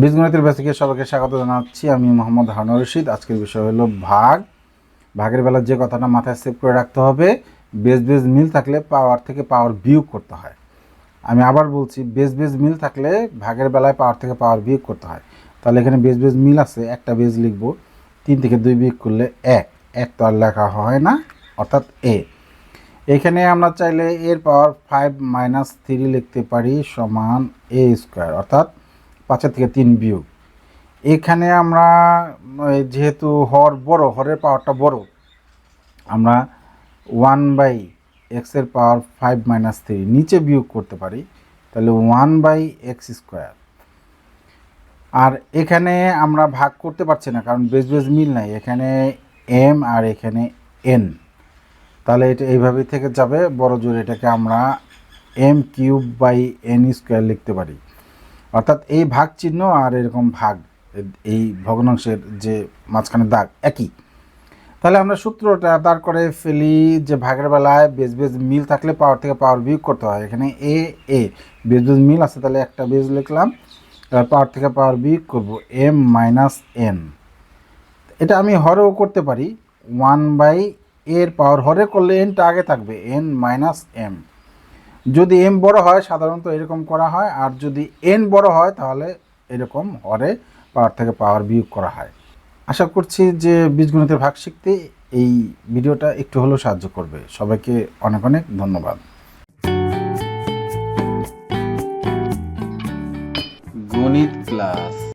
বীজগণিতের বেসিকে সবাইকে স্বাগত জানাচ্ছি। আমি মোহাম্মদ হারুন রশিদ। আজকের বিষয় হলো ভাগ। ভাগের বেলা যে কথাটা মাথায় সেভ করে রাখতে হবে বেজ বেজ মিল থাকলে পাওয়ার থেকে পাওয়ার বিয়োগ করতে হয়। আমি আবার বলছি বেজ বেজ মিল থাকলে ভাগের বেলায় পাওয়ার থেকে পাওয়ার বিয়োগ করতে হয়। তাহলে এখানে বেজ বেজ মিল আছে, একটা বেজ লিখব। তিন থেকে দুই বিয়োগ করলে এক। এক তো আর লেখা হয় না, অর্থাৎ এ এখানে আমরা চাইলে এর পাওয়ার ফাইভ মাইনাস থ্রি লিখতে পারি সমান এ স্কোয়ার অর্থাৎ পাঁচের থেকে তিন বিয়োগ এখানে আমরা যেহেতু হর বড়, হরের পাওয়ারটা বড়, আমরা ওয়ান বাই এক্সের পাওয়ার ফাইভ মাইনাস থ্রি নিচে বিয়োগ করতে পারি, তাহলে ওয়ান বাই এক্স স্কোয়ার আর এখানে আমরা ভাগ করতে পারছি না, কারণ বেজ বেজ মিল নাই, এখানে এম আর এখানে এন তাহলে এটা এইভাবে থেকে যাবে, বড় জোর এটাকে আমরা M cube by N square লিখতে পারি। অর্থাৎ এই ভাগ চিহ্ন আর এরকম ভাগ, এই ভগ্নাংশের যে মাঝখানে দাগ একই। তাহলে আমরা সূত্রটা দাঁড় করে ফেলি যে ভাগের বেলায় বেজ বেজ মিল থাকলে পাওয়ার থেকে পাওয়ার বিয়োগ করতে হয়। এখানে এ এ বেজ বেজ মিল আছে, তাহলে একটা বেজ লিখলাম। এবার পাওয়ার থেকে পাওয়ার বিয়োগ করব এম মাইনাস এন এটা আমি হরেও করতে পারি। ওয়ান বাই এর পাওয়ার হরে করলে এনটা আগে থাকবে এন মাইনাস এম যদি এম বড় হয়, সাধারণত এরকম করা হয়। আর যদি এন বড় হয়, তাহলে এরকম হরে পাওয়ার থেকে পাওয়ার বিয়োগ করা হয়। আশা করছি যে বীজগণিতের ভাগ শিখতে এই ভিডিওটা একটু হলেও সাহায্য করবে। সবাইকে অনেক অনেক ধন্যবাদ। গণিত ক্লাস।